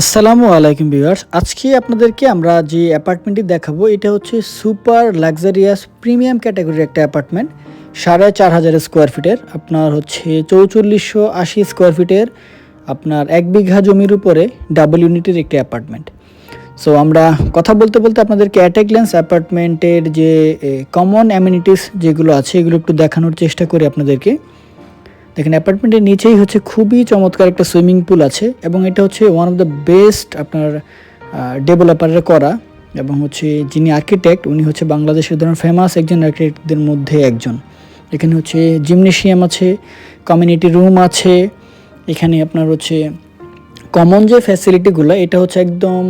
আসসালামু আলাইকুম ভিউয়ার্স। আজকে আপনাদেরকে আমরা যে অ্যাপার্টমেন্টটি দেখাবো, এটা হচ্ছে সুপার লাক্সারিয়াস প্রিমিয়াম ক্যাটাগরির একটা অ্যাপার্টমেন্ট। সাড়ে চার হাজার স্কোয়ার ফিটের, আপনার হচ্ছে চৌচল্লিশশো আশি স্কোয়ার ফিটের, আপনার এক বিঘা জমির উপরে ডাবল ইউনিটের একটি অ্যাপার্টমেন্ট। সো আমরা কথা বলতে বলতে আপনাদেরকে অ্যাট গ্ল্যান্স অ্যাপার্টমেন্টের যে কমন অ্যামিনিটিস যেগুলো আছে, এগুলো একটু দেখানোর চেষ্টা করি আপনাদেরকে। দেখেন অ্যাপার্টমেন্টের নিচেই হচ্ছে খুবই চমৎকার একটা সুইমিং পুল আছে এবং এটা হচ্ছে ওয়ান অফ দ্য বেস্ট আপনার ডেভেলপারের করা এবং হচ্ছে যিনি আর্কিটেক্ট উনি হচ্ছে বাংলাদেশের ধরুন ফেমাস একজন আর্কিটেক্টদের মধ্যে একজন। এখানে হচ্ছে জিমনেশিয়াম আছে কমিউনিটি রুম আছে, এখানে আপনার হচ্ছে কমন যে ফ্যাসিলিটিগুলো এটা হচ্ছে একদম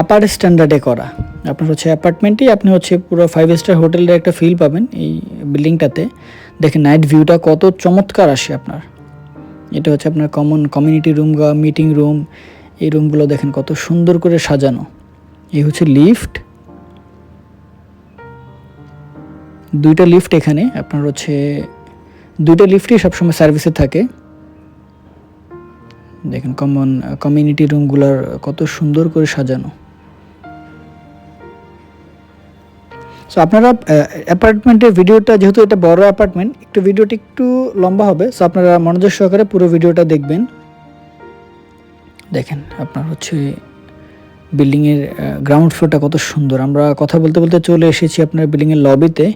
আপার স্ট্যান্ডার্ডে করা। আপনার হচ্ছে অ্যাপার্টমেন্টেই আপনি হচ্ছে পুরো ফাইভ স্টার হোটেলের একটা ফিল পাবেন এই বিল্ডিংটাতে দেখেন নাইট ভিউটা কত চমৎকার আসে আপনার। এটা হচ্ছে আপনার কমন কমিউনিটি রুম বা মিটিং রুম এই রুমগুলো দেখেন কত সুন্দর করে সাজানো। এই হচ্ছে লিফট দুইটা লিফট এখানে, আপনার হচ্ছে, দুইটা লিফটই সবসময় সার্ভিসে থাকে। দেখেন কমন কমিউনিটি রুমগুলোর কত সুন্দর করে সাজানো। সো আপনারা অ্যাপার্টমেন্টের ভিডিওটা যেহেতু এটা বড় অ্যাপার্টমেন্ট একটু ভিডিওটি একটু লম্বা হবে। সো আপনারা মনোযোগ সহকারে পুরো ভিডিওটা দেখবেন। দেখেন, আপনার হচ্ছে বিল্ডিংয়ের গ্রাউন্ড ফ্লোরটা কত সুন্দর। আমরা কথা বলতে বলতে চলে এসেছি আপনার বিল্ডিংয়ের লবিতে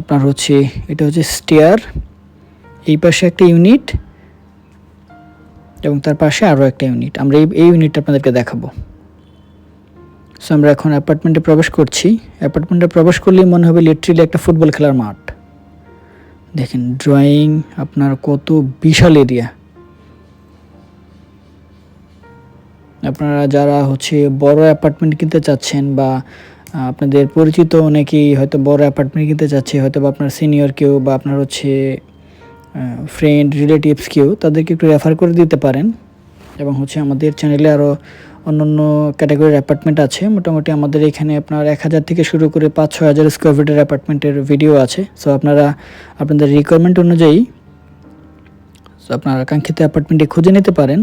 আপনার হচ্ছে, এটা হচ্ছে স্টেয়ার এই পাশে একটা ইউনিট এবং তার পাশে আরও একটা ইউনিট আমরা এই এই ইউনিটটা আপনাদেরকে দেখাবো। সো আমরা এখন অ্যাপার্টমেন্টে প্রবেশ করছি। অ্যাপার্টমেন্টে প্রবেশ করলেই মনে হবে লিটারেলি একটা ফুটবল খেলার মাঠ। দেখেন ড্রয়িং আপনার কত বিশাল এরিয়া আপনারা যারা হচ্ছে বড় অ্যাপার্টমেন্ট কিনতে চাচ্ছেন বা আপনাদের পরিচিত অনেকেই হয়তো বড় অ্যাপার্টমেন্ট কিনতে চাচ্ছে, হয়তো বা আপনার সিনিয়র কেউ বা আপনার হচ্ছে ফ্রেন্ড রিলেটিভস কেউ, তাদেরকে একটু রেফার করে দিতে পারেন। এবং হচ্ছে আমাদের চ্যানেলে আরও অন্যান্য ক্যাটাগরির অ্যাপার্টমেন্ট আছে। মোটামুটি আমাদের এখানে আপনার এক হাজার থেকে শুরু করে পাঁচ ছয় হাজার স্কোয়ার ফিটের অ্যাপার্টমেন্টের ভিডিও আছে। সো আপনারা আপনাদের রিকোয়ারমেন্ট অনুযায়ী সো আপনার কাঙ্ক্ষিত অ্যাপার্টমেন্টে খুঁজে নিতে পারেন।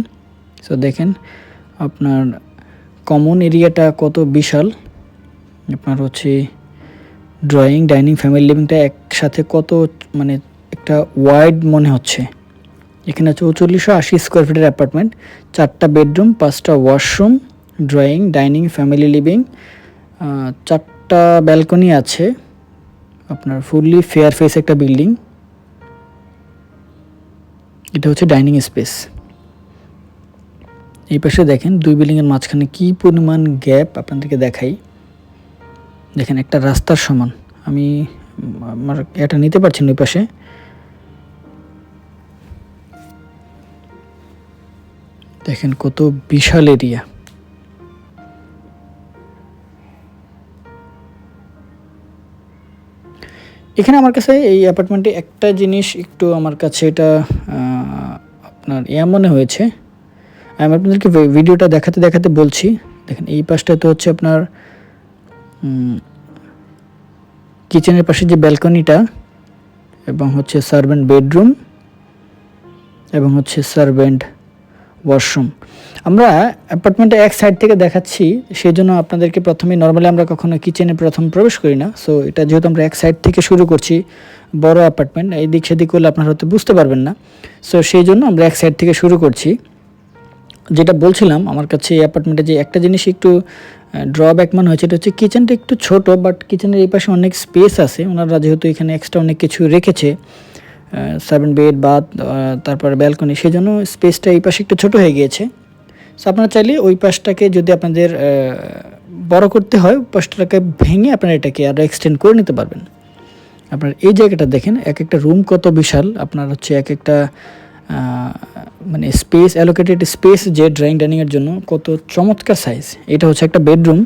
সো দেখেন আপনার কমন এরিয়াটা কত বিশাল। আপনার হচ্ছে ড্রয়িং ডাইনিং ফ্যামিলি লিভিংটা একসাথে কত মানে একটা ওয়াইড মনে হচ্ছে। এখানে চৌচল্লিশশো আশি স্কোয়ার ফিটের অ্যাপার্টমেন্ট চারটা বেডরুম পাঁচটা washroom drawing dining family living চারটা ব্যালকনি আছে। আপনার ফুললি ফেয়ার ফেস একটা বিল্ডিং এটা হচ্ছে ডাইনিং স্পেস এই পাশে দেখেন, দুই বিল্ডিংয়ের মাঝখানে কি পরিমাণ গ্যাপ আপনাদেরকে দেখাই। দেখেন, একটা রাস্তার সমান। আমি আমার এটা নিতে পারছি না ওই পাশে। দেখেন কত বিশাল এরিয়া। এখানে আমার কাছে এই অ্যাপার্টমেন্টে একটা জিনিস একটু আমার কাছে এটা আপনার ইয়া মনে হয়েছে। আমি আপনাদেরকে ভিডিওটা দেখাতে দেখাতে বলছি। দেখেন এই পাশটা তো হচ্ছে আপনার কিচেনের পাশে যে ব্যালকনিটা এবং হচ্ছে সার্ভেন্ট বেডরুম এবং হচ্ছে সার্ভেন্ট ওয়াশরুম আমরা অ্যাপার্টমেন্টে এক সাইড থেকে দেখাচ্ছি সেই জন্য আপনাদেরকে প্রথমে নর্মালি আমরা কখনো কিচেনে প্রথম প্রবেশ করি না। সো এটা যেহেতু আমরা এক সাইড থেকে শুরু করছি, বড় অ্যাপার্টমেন্ট এই দিক সেদিক করলে আপনারা হয়তো বুঝতে পারবেন না। সো সেই জন্য আমরা এক সাইড থেকে শুরু করছি। যেটা বলছিলাম, আমার কাছে এই অ্যাপার্টমেন্টে যে একটা জিনিস একটু ড্রব্যাক মনে হয়েছে, এটা হচ্ছে কিচেনটা একটু ছোট বাট কিচেনের এই পাশে অনেক স্পেস আছে। ওনারা যেহেতু এখানে এক্সট্রা অনেক কিছু রেখেছে। সেভেন বেড বাথ তারপরে ব্যালকনি সেই জন্য স্পেসটা এই পাশে একটু ছোটো হয়ে গিয়েছে। সো আপনারা চাইলে ওই পাশটাকে যদি আপনাদের বড় করতে হয় পাশটাকে ভেঙে আপনারা এটাকে আরও এক্সটেন্ড করে নিতে পারবেন। আপনার এই জায়গাটা দেখেন, এক একটা রুম কত বিশাল। আপনার হচ্ছে এক একটা মানে স্পেস অ্যালোকেটেড স্পেস যে ড্রয়িং ডাইনিংয়ের জন্য কত চমৎকার সাইজ এটা হচ্ছে একটা বেডরুম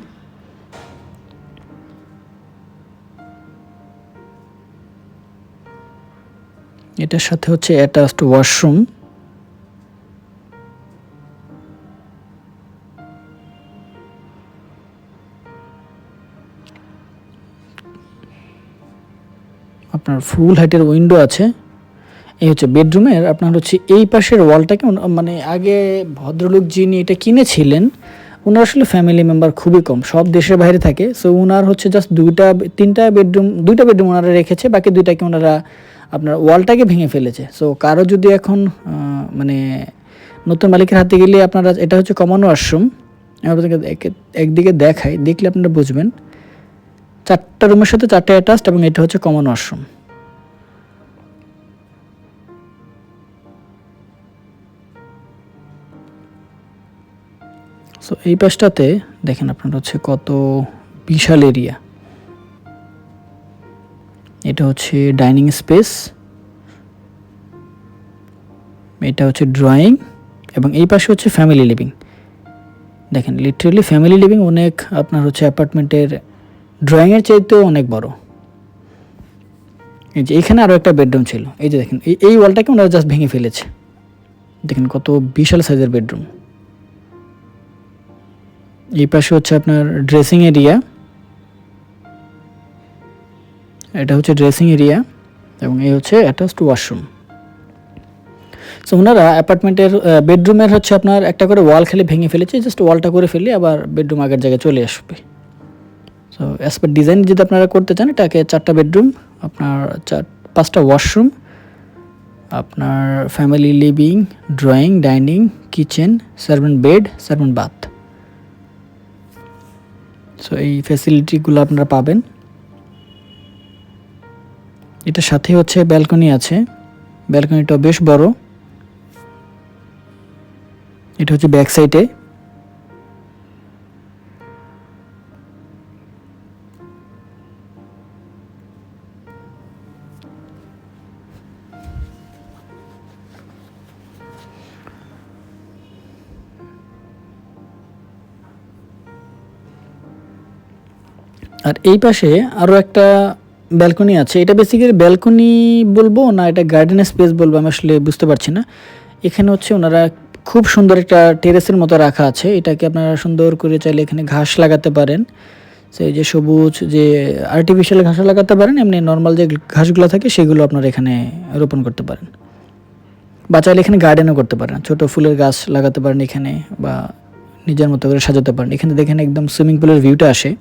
এটার সাথে হচ্ছে অ্যাটাচড ওয়াশরুম আপনার ফুল হাইটের উইন্ডো আছে। এই হচ্ছে বেডরুমের আপনার হচ্ছে এই পাশের ওয়ালটাকে মানে আগে ভদ্রলোক যিনি এটা কিনেছিলেন ওনার আসলে ফ্যামিলি মেম্বার খুবই কম, সব দেশের বাইরে থাকে। সো ওনার হচ্ছে জাস্ট দুইটা, তিনটা বেডরুম দুইটা বেডরুম ওনারা রেখেছে, বাকি দুইটাকে ওনারা আপনার ওয়ালটাকে ভেঙে ফেলেছে। সো কারও যদি এখন মানে নতুন মালিকের হাতে গেলে আপনারা, এটা হচ্ছে কমন ওয়াশরুম আপনাদেরকে এক- একদিকে দেখাই, দেখলে আপনারা বুঝবেন। চারটা রুমের সাথে চারটে অ্যাটাচড এবং এটা হচ্ছে কমন ওয়াশরুম সো এই পাশটাতে দেখেন আপনার হচ্ছে কত বিশাল এরিয়া এটা হচ্ছে ডাইনিং স্পেস। এটা হচ্ছে ড্রয়িং এবং এই পাশে হচ্ছে ফ্যামিলি লিভিং। দেখেন, লিটারেলি ফ্যামিলি লিভিং অনেক আপনার হচ্ছে অ্যাপার্টমেন্টের ড্রয়িংয়ের চাইতেও অনেক বড়। এই যে এখানে আরও একটা বেডরুম ছিল। এই যে দেখেন, এই এই ওয়ালটাকে ওনারা জাস্ট ভেঙে ফেলেছে। দেখেন কত বিশাল সাইজের বেডরুম। এই পাশে হচ্ছে আপনার ড্রেসিং এরিয়া। এটা হচ্ছে ড্রেসিং এরিয়া এবং এই হচ্ছে অ্যাটাচড ওয়াশরুম। সো ওনারা অ্যাপার্টমেন্টের বেডরুমের হচ্ছে আপনার একটা করে ওয়াল খালি ভেঙে ফেলেছে, জাস্ট ওয়ালটা করে ফেলে আবার বেডরুম আগের জায়গায় চলে আসবে। সো অ্যাজ পার ডিজাইন যদি আপনারা করতে চান, এটাকে চারটা বেডরুম, আপনার চার, পাঁচটা ওয়াশরুম, আপনার family living drawing dining kitchen servant bed servant bath so এই ফ্যাসিলিটিগুলো আপনারা পাবেন। এটার সাথে হচ্ছে ব্যালকনি আছে। ব্যালকনিটা বেশ বড়। এটা হচ্ছে ব্যাক সাইডে আর এই পাশে আরও একটা ব্যালকনি আছে। এটা বেসিক্যালি ব্যালকনি বলব না, এটা গার্ডেন স্পেস বলব, আমি আসলে বুঝতে পারছি না। এখানে হচ্ছে ওনারা খুব সুন্দর একটা টেরেসের মতো রাখা আছে। এটাকে আপনারা সুন্দর করে চাইলে এখানে ঘাস লাগাতে পারেন। সেই যে সবুজ, যে আর্টিফিশিয়াল ঘাস লাগাতে পারেন, এমনি নর্মাল যে ঘাসগুলো থাকে, সেগুলো আপনারা এখানে রোপণ করতে পারেন। বা চাইলে এখানে গার্ডেনও করতে পারেন। ছোট ফুলের গাছ লাগাতে পারেন এখানে, বা নিজের মতো করে সাজাতে পারেন। এখানে দেখেন একদম সুইমিং পুলের ভিউটা আসে।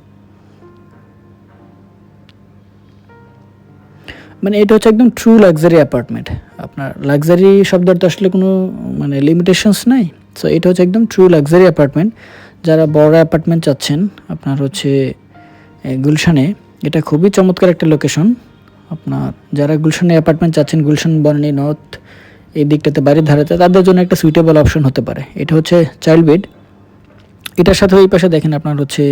মানে এটা হচ্ছে একদম ট্রু লাক্সারি অ্যাপার্টমেন্ট আপনার লাক্সারি শব্দের তো আসলে কোনো মানে লিমিটেশনস নাই। সো এটা হচ্ছে একদম ট্রু লাক্সারি অ্যাপার্টমেন্ট যারা বড় অ্যাপার্টমেন্ট চাচ্ছেন, আপনার হচ্ছে গুলশানে, এটা খুবই চমৎকার একটা লোকেশন আপনার যারা গুলশানে অ্যাপার্টমেন্ট চাচ্ছেন, গুলশান বর্ণি নর্থ এই দিকটাতে, বাড়ির ধারেতে, তাদের জন্য একটা সুইটেবল অপশন হতে পারে। এটা হচ্ছে চাইল্ড বেড এটার সাথে ওই পাশে দেখেন আপনার হচ্ছে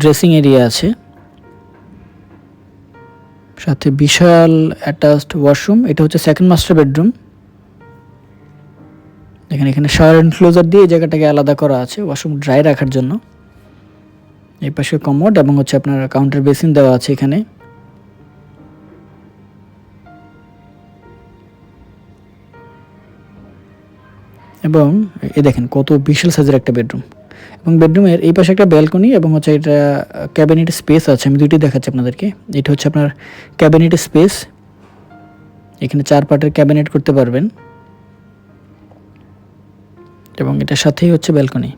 ড্রেসিং এরিয়া আছে। সাথে বিশাল অ্যাটাচড ওয়াশরুম এটা হচ্ছে সেকেন্ড মাস্টার বেডরুম দেখেন এখানে শাওয়ার এনক্লোজার দিয়ে এই জায়গাটাকে আলাদা করা আছে ওয়াশরুম ড্রাই রাখার জন্য। এই পাশে কমোড এবং হচ্ছে আপনার কাউন্টার বেসিন দেওয়া আছে এখানে। এবং এ দেখেন কত বিশাল সাইজের একটা বেডরুম এবং বেডরুমের এই পাশে একটা ব্যালকনি এবং হচ্ছে এটা ক্যাবিনেট স্পেস আছে। আমি দুইটি দেখাচ্ছি আপনাদেরকে। এটা হচ্ছে আপনার ক্যাবিনেট স্পেস এখানে চার পার্টের ক্যাবিনেট করতে পারবেন। এবং এটার সাথেই হচ্ছে ব্যালকনি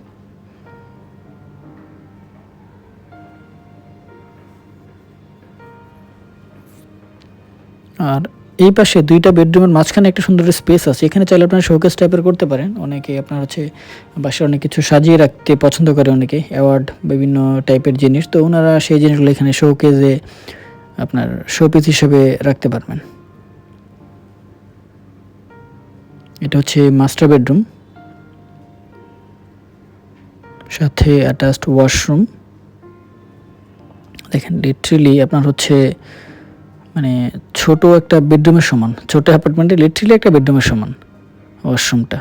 আর এই পাশে দুইটা বেডরুমের মাঝখানে একটা সুন্দর স্পেস আছে। এখানে চাইলে আপনারা শোকেস টাইপের করতে পারেন। অনেকে আপনার হচ্ছে বাসায় অনেক কিছু সাজিয়ে রাখতে পছন্দ করে অনেকে অ্যাওয়ার্ড বিভিন্ন টাইপের জিনিস। তো ওনারা সেই জিনিসগুলো এখানে শোকেজে আপনার শোপিস হিসেবে রাখতে পারবেন। এটা হচ্ছে মাস্টার বেডরুম সাথে অ্যাটাচড ওয়াশরুম দেখেন লিটারেলি আপনার হচ্ছে মানে ছোট একটা বেডরুমের সমান, ছোট অ্যাপার্টমেন্টে লিটারেলি একটা বেডরুমের সমান ওয়াশরুমটা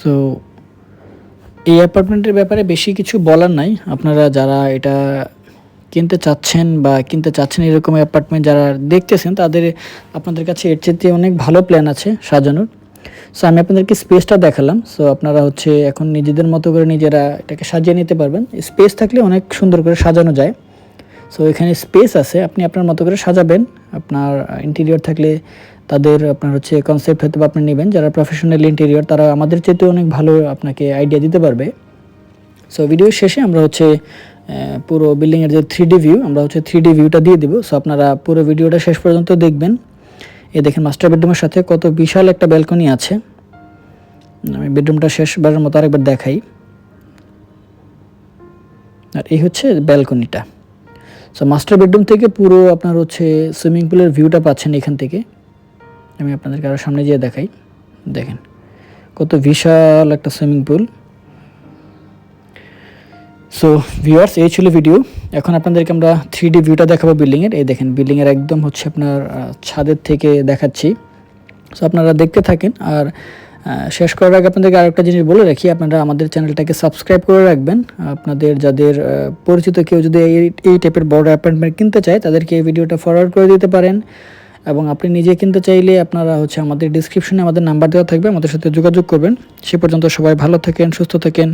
সো এই অ্যাপার্টমেন্টের ব্যাপারে বেশি কিছু বলার নাই। আপনারা যারা এটা কিনতে চাচ্ছেন বা কিনতে চাচ্ছেন এরকম অ্যাপার্টমেন্ট যারা দেখতেছেন, তাদের আপনাদের কাছে এর চেয়ে অনেক ভালো প্ল্যান আছে সাজানোর। সো আমি আপনাদেরকে স্পেসটা দেখালাম। সো আপনারা হচ্ছে এখন নিজেদের মতো করে নিজেরা এটাকে সাজিয়ে নিতে পারবেন। স্পেস থাকলে অনেক সুন্দর করে সাজানো যায়। সো এখানে স্পেস আছে, আপনি আপনার মতো করে সাজাবেন। আপনার ইন্টেরিয়র থাকলে তাদের আপনার হচ্ছে কনসেপ্ট হয়তো আপনি নেবেন। যারা প্রফেশনাল ইন্টেরিয়র তারা আমাদের চেয়ে অনেক ভালো আপনাকে আইডিয়া দিতে পারবে। সো ভিডিও শেষে আমরা হচ্ছে পুরো বিল্ডিংয়ের যে থ্রি ডি ভিউ আমরা হচ্ছে থ্রি ডি ভিউটা দিয়ে দেবো। সো আপনারা পুরো ভিডিওটা শেষ পর্যন্ত দেখবেন। এ দেখেন মাস্টার বেডরুমের সাথে কত বিশাল একটা ব্যালকনি আছে। আমি বেডরুমটা শেষবারের মতো আরেকবার দেখাই। আর এই হচ্ছে ব্যালকনিটা সো মাস্টার বেডরুম থেকে পুরো আপনার হচ্ছে সুইমিং পুলের ভিউটা পাচ্ছেন এখান থেকে। আমি আপনাদেরকে আরও সামনে যেয়ে দেখাই। দেখেন, কত বিশাল একটা সুইমিং পুল সো ভিউয়ার্স এই ছিল ভিডিও এখন আপনাদেরকে আমরা থ্রি ডি ভিউটা দেখাবো বিল্ডিংয়ের এই দেখেন বিল্ডিংয়ের একদম হচ্ছে আপনার ছাদের থেকে দেখাচ্ছি। সো আপনারা দেখতে থাকেন। আর শেষ করার আগে আপনাদেরকে আরেকটা জিনিস বলে রাখি। আপনারা আমাদের চ্যানেলটাকে সাবস্ক্রাইব করে রাখবেন। আপনাদের যাদের পরিচিত কেউ যদি এই এই টাইপের বড় অ্যাপার্টমেন্ট কিনতে চায়, তাদেরকে এই ভিডিওটা ফরওয়ার্ড করে দিতে পারেন। এবং আপনি নিজে কিনতে চাইলে আপনারা হচ্ছে আমাদের ডিসক্রিপশনে আমাদের নাম্বার দেওয়া থাকবে। আমাদের সাথে যোগাযোগ করবেন। সে পর্যন্ত সবাই ভালো থাকেন, সুস্থ থাকেন।